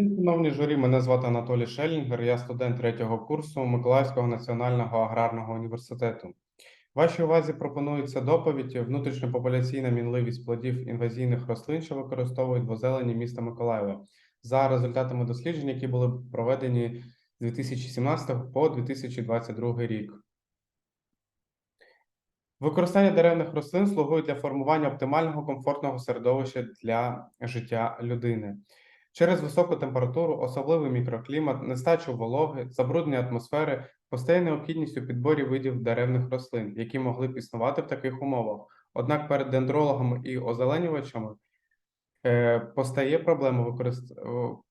Шановні журі, мене звати Анатолій Шелінгер, я студент третього курсу Миколаївського національного аграрного університету. Вашій увазі пропонується доповідь внутрішньопопуляційна мінливість плодів інвазійних рослин, що використовують в озеленні міста Миколаєва за результатами досліджень, які були проведені з 2017 по 2022 рік. Використання деревних рослин слугує для формування оптимального комфортного середовища для життя людини. Через високу температуру, особливий мікроклімат, нестачу вологи, забруднення атмосфери постає необхідність у підборі видів деревних рослин, які могли б існувати в таких умовах. Однак перед дендрологами і озеленювачами е, постає проблема використ...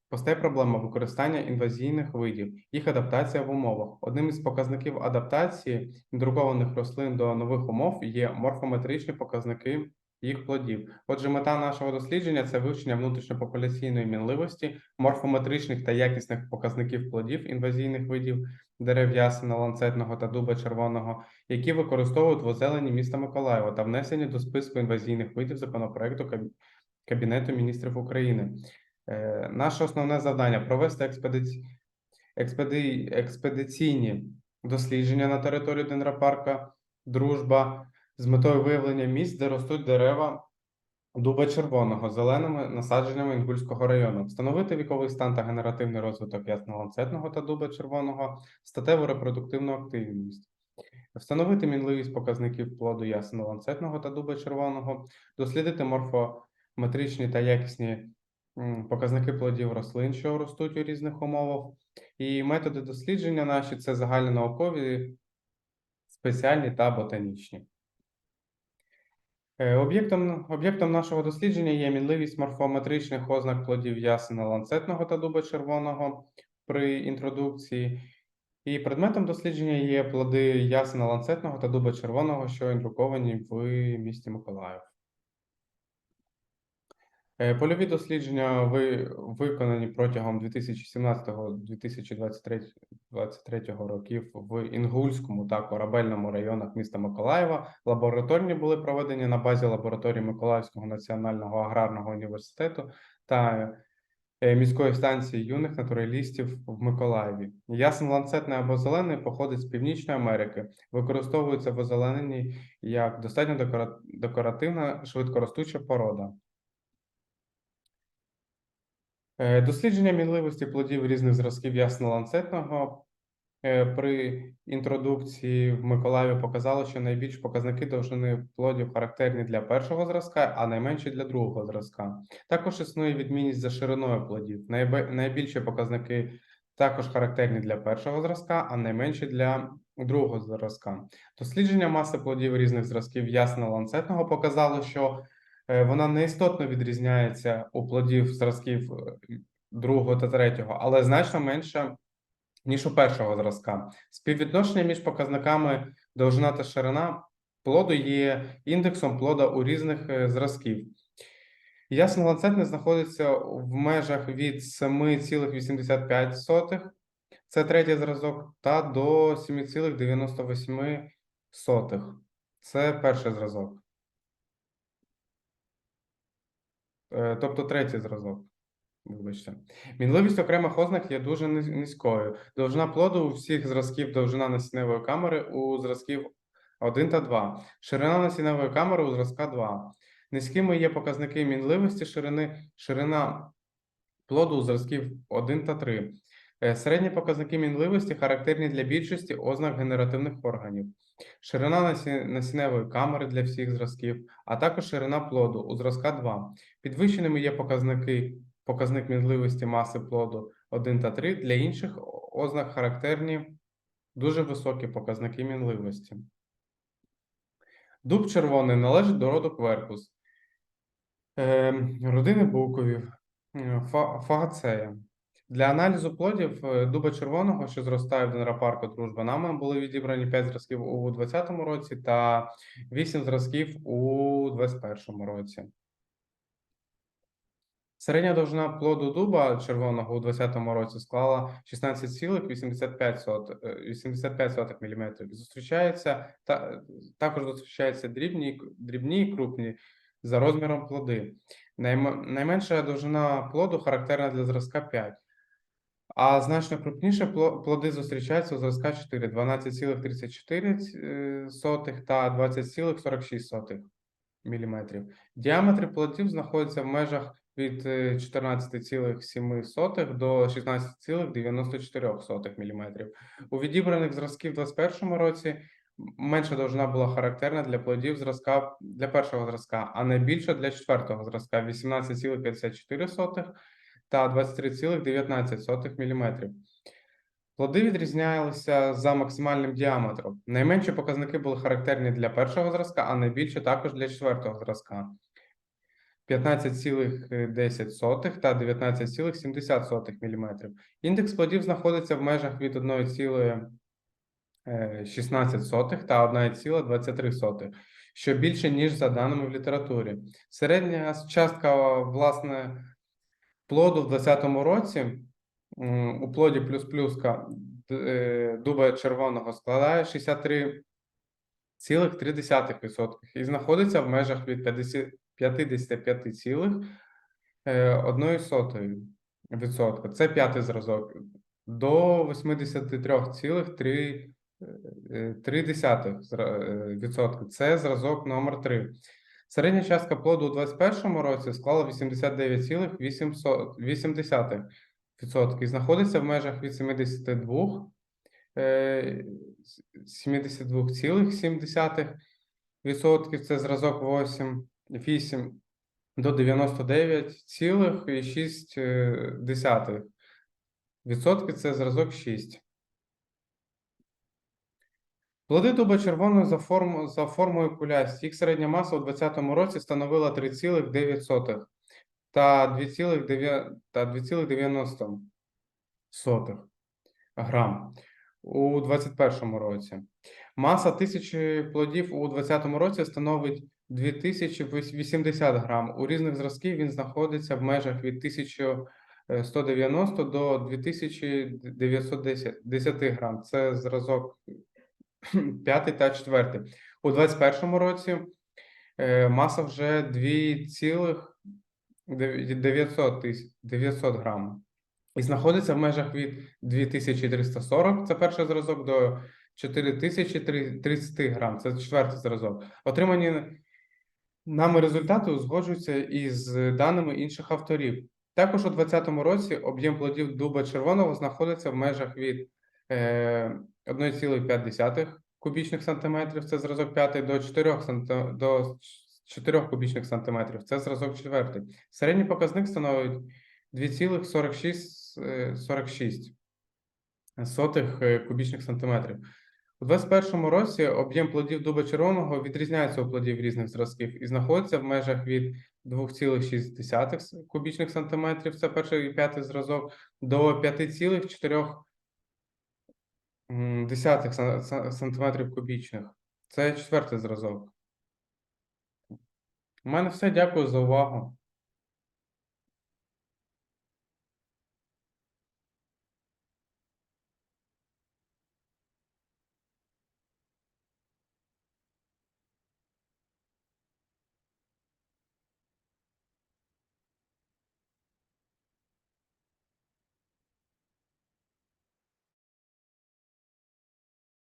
постає проблема використання інвазійних видів, їх адаптація в умовах. Одним із показників адаптації друкованих рослин до нових умов є морфометричні показники їх плодів. Отже, мета нашого дослідження це вивчення внутрішньопопуляційної мінливості, морфометричних та якісних показників плодів інвазійних видів дерев ясена, ланцетного та дуба червоного, які використовують в озеленні міста Миколаєва та внесені до списку інвазійних видів законопроекту Кабінету міністрів України. Е, Наше основне завдання провести експедиці... експеди... експедиційні дослідження на території Дендрапарка, дружба з метою виявлення місць, де ростуть дерева дуба червоного зеленими насадженнями Інгульського району, встановити віковий стан та генеративний розвиток ясно-ланцетного та дуба червоного, статеву репродуктивну активність. Встановити мінливість показників плоду ясно-ланцетного та дуба червоного, дослідити морфометричні та якісні показники плодів рослин, що ростуть у різних умовах. І методи дослідження наші це загальнонаукові, спеціальні та ботанічні. Е, Об'єктом, об'єктом нашого дослідження є мінливість морфометричних ознак плодів ясена ланцетного та дуба червоного при інтродукції. І предметом дослідження є плоди ясена ланцетного та дуба червоного, що інтруковані в місті Миколаїв. Е, Польові дослідження ви, виконані протягом 2017-2023 років в Інгульському та Корабельному районах міста Миколаєва. Лабораторні були проведені на базі лабораторії Миколаївського національного аграрного університету та е, міської станції юних натуралістів в Миколаєві. Ясен ланцетний або зелений походить з Північної Америки, використовується в озелененні як достатньо декора- декоративна швидкоростуча порода. Е, Дослідження мінливості плодів різних зразків ясно-ланцетного е, при інтродукції в Миколаєві показало, що найбільш показники довжини плодів характерні для першого зразка, а найменші для другого зразка. Також існує відмінність за шириною плодів. Найбільші показники також характерні для першого зразка, а найменші для другого зразка. Дослідження маси плодів різних зразків ясно-ланцетного показало, що е, вона неістотно відрізняється у плодів зразків е, другого та третього, але значно менше, ніж у першого зразка. Співвідношення між показниками довжина та ширина плоду є індексом плода у різних е, зразків. Ясно ланцетний знаходиться в межах від 7,85, це третій зразок, та до 7,98, це перший зразок. Е, Тобто третій зразок. Вибачте. Мінливість окремих ознак є дуже низькою. Довжина плоду у всіх зразків довжина насінневої камери у зразків 1 та 2. Ширина насінневої камери у зразка 2. Низькими є показники мінливості ширини, ширина плоду у зразків 1 та 3. Е, Середні показники мінливості характерні для більшості ознак генеративних органів. Ширина насі- насінневої камери для всіх зразків, а також ширина плоду у зразка 2. Підвищеними є показники показник мінливості маси плоду 1 та 3. Для інших ознак характерні дуже високі показники мінливості. Дуб червоний належить до роду кверкус, Ем, родини буковів, фа- фагацея. Для аналізу плодів е, дуба червоного, що зростає в Денрапарку Дружба, нами були відібрані 5 зразків у 2020 році та 8 зразків у 2021 році. Середня довжина плоду дуба червоного у 2020 році склала 16,85 мм. Зустрічається та також зустрічаються дрібні, дрібні і крупні За розміром плоди. Найм- Найменша довжина плоду характерна для зразка 5. А значно крупніше плоди зустрічаються у зразка 4 12,34 та 20,46 мм. Діаметри плодів знаходяться в межах від е, 14,7 до 16,94 мм. У відібраних зразків в 2021 році менша довжина була характерна для плодів зразка для першого зразка, а найбільша для четвертого зразка 18,54 та 23,19 мм. Плоди відрізнялися за максимальним діаметром. Найменші показники були характерні для першого зразка, а найбільші також для четвертого зразка. 15,10 та 19,70 мм. Індекс плодів знаходиться в межах від 1,16 та 1,23, що більше, ніж за даними в літературі. Середня частка, власне, плоду в 2020 році у плоді плюс плюска е, дуба червоного складає 63,3% і знаходиться в межах від 55,1%. Це п'ятий зразок. До 83,3%. Це зразок номер 3. Середня частка плоду у 2021 році склала 89,8% і знаходиться в межах від 72 е, 72,7%. Це зразок 8, 8 до 99,6%. Відсотки це зразок 6. Плоди дуба червоного за, форму, за формою кулясті. Їх середня маса у 2020 році становила 3,9 та 2,9 та 2,90 грам у 2021 році. Маса тисячі плодів у 2020 році становить 2080 грам. У різних зразків він знаходиться в межах від 1190 до 2910 грам. Це зразок п'ятий та четвертий. У 2021 році е, маса вже 2,900 тисяч- 900 грам. І знаходиться в межах від 2340, це перший зразок, до 4030 грам, це четвертий зразок. Отримані нами результати узгоджуються із даними інших авторів. Також у 2020 році об'єм плодів дуба червоного знаходиться в межах від е, 1,5 кубічних сантиметрів, це зразок 5, до 4 санти- до 4 кубічних сантиметрів, це зразок 4. Середній показник становить 2,46 е, 46 сотих кубічних сантиметрів. У 2021 році об'єм плодів дуба червоного відрізняється у плодів різних зразків і знаходиться в межах від 2,6 кубічних сантиметрів, це перший і п'ятий зразок, до 5,4 м, десятих сан- сан- сантиметрів кубічних. Це четвертий зразок. У мене все. Дякую за увагу.